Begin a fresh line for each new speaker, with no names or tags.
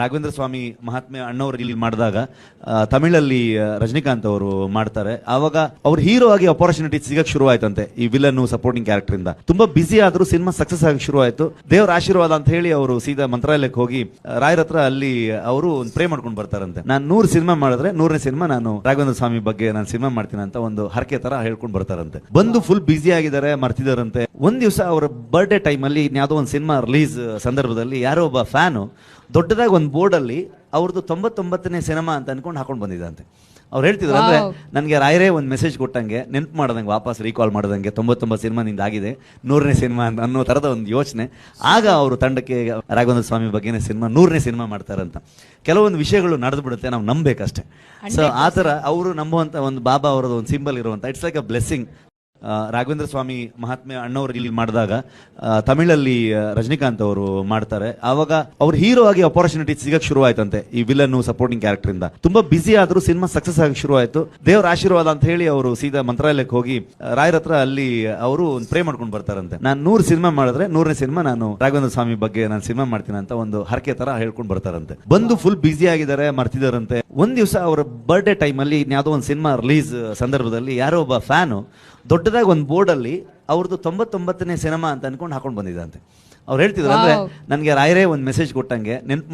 ರಾಘವೇಂದ್ರ ಸ್ವಾಮಿ ಮಹಾತ್ಮೆ ಅಣ್ಣವರು ಇಲ್ಲಿ ಮಾಡಿದಾಗ ತಮಿಳಲ್ಲಿ ರಜನಿಕಾಂತ್ ಅವರು ಮಾಡ್ತಾರೆ. ಆವಾಗ ಅವ್ರು ಹೀರೋ ಆಗಿ ಅಪಾರ್ಚುನಿಟಿ ಸಿಗಕ್ಕೆ ಶುರು ಆಯ್ತಂತೆ ಈ ವಿಲನ್ ಸಪೋರ್ಟಿಂಗ್ ಕ್ಯಾರೆಕ್ಟರ್ ಇಂದ. ತುಂಬಾ ಬಿಸಿ ಆದ್ರೂ ಸಿನಿಮಾ ಸಕ್ಸಸ್ ಆಗಿ ಶುರು ಆಯ್ತು ದೇವರ ಆಶೀರ್ವಾದ ಅಂತ ಹೇಳಿ ಅವರು ಸೀದಾ ಮಂತ್ರಾಲಯಕ್ಕೆ ಹೋಗಿ ರಾಯರ ಹತ್ರ ಅಲ್ಲಿ ಅವರು ಒಂದು ಪ್ರೇ ಮಾಡ್ಕೊಂಡು ಬರ್ತಾರಂತೆ. ನಾನು ನೂರು ಸಿನಿಮಾ ಮಾಡಿದ್ರೆ ನೂರನೇ ಸಿನಿಮಾ ನಾನು ರಾಘವೇಂದ್ರ ಸ್ವಾಮಿ ಬಗ್ಗೆ ನಾನು ಸಿನಿಮಾ ಮಾಡ್ತೀನಿ ಅಂತ ಒಂದು ಹರಕೆ ತರ ಹೇಳ್ಕೊಂಡು ಬರ್ತಾರಂತೆ. ಬಂದು ಫುಲ್ ಬಿಸಿ ಆಗಿದ್ದಾರೆ, ಮರ್ತಿದಾರಂತೆ. ಒಂದ್ ದಿವಸ ಅವರ ಬರ್ಡೇ ಟೈಮ್ ಅಲ್ಲಿ ಯಾವ್ದೋ ಒಂದು ಸಿನಿಮಾ ರಿಲೀಸ್ ಸಂದರ್ಭದಲ್ಲಿ ಯಾರೋ ಒಬ್ಬ ಫ್ಯಾನು ದೊಡ್ಡದಾಗಿ ಒಂದು ಬೋರ್ಡ್ ಅಲ್ಲಿ ಅವ್ರದ್ದು ತೊಂಬತ್ತೊಂಬತ್ತನೇ ಸಿನಿಮಾ ಅಂತ ಅನ್ಕೊಂಡು ಹಾಕೊಂಡು ಬಂದಿದ್ದಂತೆ ಅವ್ರು ಹೇಳ್ತಿದ್ರು ಅಂದ್ರೆ ನನಗೆ ರಾಯರೇ ಒಂದು ಮೆಸೇಜ್ ಕೊಟ್ಟಂಗೆ ನೆನ್ಪು ಮಾಡ್ದಂಗೆ ವಾಪಸ್ ರೀಕಾಲ್ ಮಾಡ್ದಂಗೆ ತೊಂಬತ್ತೊಂಬತ್ತು ಸಿನಿಮಾ ನಿಂದ ಆಗಿದೆ ನೂರನೇ ಸಿನಿಮಾ ಅಂತ ಅನ್ನೋ ಥರದ ಒಂದು ಯೋಚನೆ. ಆಗ ಅವರು ತಂಡಕ್ಕೆ ರಾಘವೇಂದ್ರ ಸ್ವಾಮಿ ಬಗ್ಗೆನೇ ಸಿನಿಮಾ ನೂರನೇ ಸಿನಿಮಾ ಮಾಡ್ತಾರಂತ. ಕೆಲವೊಂದು ವಿಷಯಗಳು ನಡೆದು ಬಿಡುತ್ತೆ ನಾವು ನಂಬೇಕಷ್ಟೇ. ಸೊ ಆ ಥರ ಅವರು ನಂಬುವಂಥ ಒಂದು ಬಾಬಾ ಅವರದ್ದು ಒಂದು ಸಿಂಬಲ್ ಇರುವಂಥ it's like a blessing Raghavendra Swami ಮಹಾತ್ಮೆ ಅಣ್ಣವರು ಇಲ್ಲಿ ಮಾಡಿದಾಗ ತಮಿಳಲ್ಲಿ ರಜನಿಕಾಂತ್ ಅವರು ಮಾಡ್ತಾರೆ. ಆವಾಗ ಅವ್ರ ಹೀರೋ ಆಗಿ ಅಪಾರ್ಚುನಿಟಿ ಸಿಗಕ್ಕೆ ಶುರು ಆಯ್ತಂತೆ ಈ ವಿಲನ್ ಸಪೋರ್ಟಿಂಗ್ ಕ್ಯಾರೆಕ್ಟರ್ ಇಂದ. ತುಂಬಾ ಬಿಸಿ ಆದ್ರೂ ಸಿನಿಮಾ ಸಕ್ಸಸ್ ಆಗಿ ಶುರು ಆಯ್ತು ದೇವರ ಆಶೀರ್ವಾದ ಅಂತ ಹೇಳಿ ಅವರು ಸೀದಾ ಮಂತ್ರಾಲಯಕ್ಕೆ ಹೋಗಿ, ರಾಯರ ಹತ್ರ ಅಲ್ಲಿ ಅವರು ಒಂದು ಪ್ರೇ ಮಾಡ್ಕೊಂಡು ಬರ್ತಾರಂತೆ. ನಾನು ನೂರು ಸಿನಿಮಾ ಮಾಡಿದ್ರೆ ನೂರನೇ ಸಿನಿಮಾ ನಾನು ರಾಘವೇಂದ್ರ ಸ್ವಾಮಿ ಬಗ್ಗೆ ನಾನು ಸಿನಿಮಾ ಮಾಡ್ತೀನಿ ಅಂತ ಒಂದು ಹರಕೆ ತರ ಹೇಳ್ಕೊಂಡು ಬರ್ತಾರಂತೆ. ಬಂದು ಫುಲ್ ಬಿಸಿ ಆಗಿದ್ದಾರೆ, ಮರ್ತಿದಾರಂತೆ. ಒಂದ್ ದಿವಸ ಅವರ ಬರ್ಡೇ ಟೈಮ್ ಅಲ್ಲಿ ಯಾವ್ದೋ ಒಂದು ಸಿನಿಮಾ ರಿಲೀಸ್ ಸಂದರ್ಭದಲ್ಲಿ ಯಾರೋ ಒಬ್ಬ ಫ್ಯಾನು ದೊಡ್ಡದಾಗಿ ಒಂದು ಬೋರ್ಡ್ ಅಲ್ಲಿ ಅವ್ರದ್ದು ತೊಂಬತ್ತೊಂಬತ್ತನೇ ಸಿನಿಮಾ ಅಂತ ಅನ್ಕೊಂಡು ಹಾಕೊಂಡು ಬಂದಿದ್ದಂತೆ ಅವ್ರು ಹೇಳ್ತಿದ್ರು ಅಂದ್ರೆ ನನಗೆ ರಾಯರೇ ಒಂದು ಮೆಸೇಜ್ ಕೊಟ್ಟಂಗೆ ನೆನ್ಪು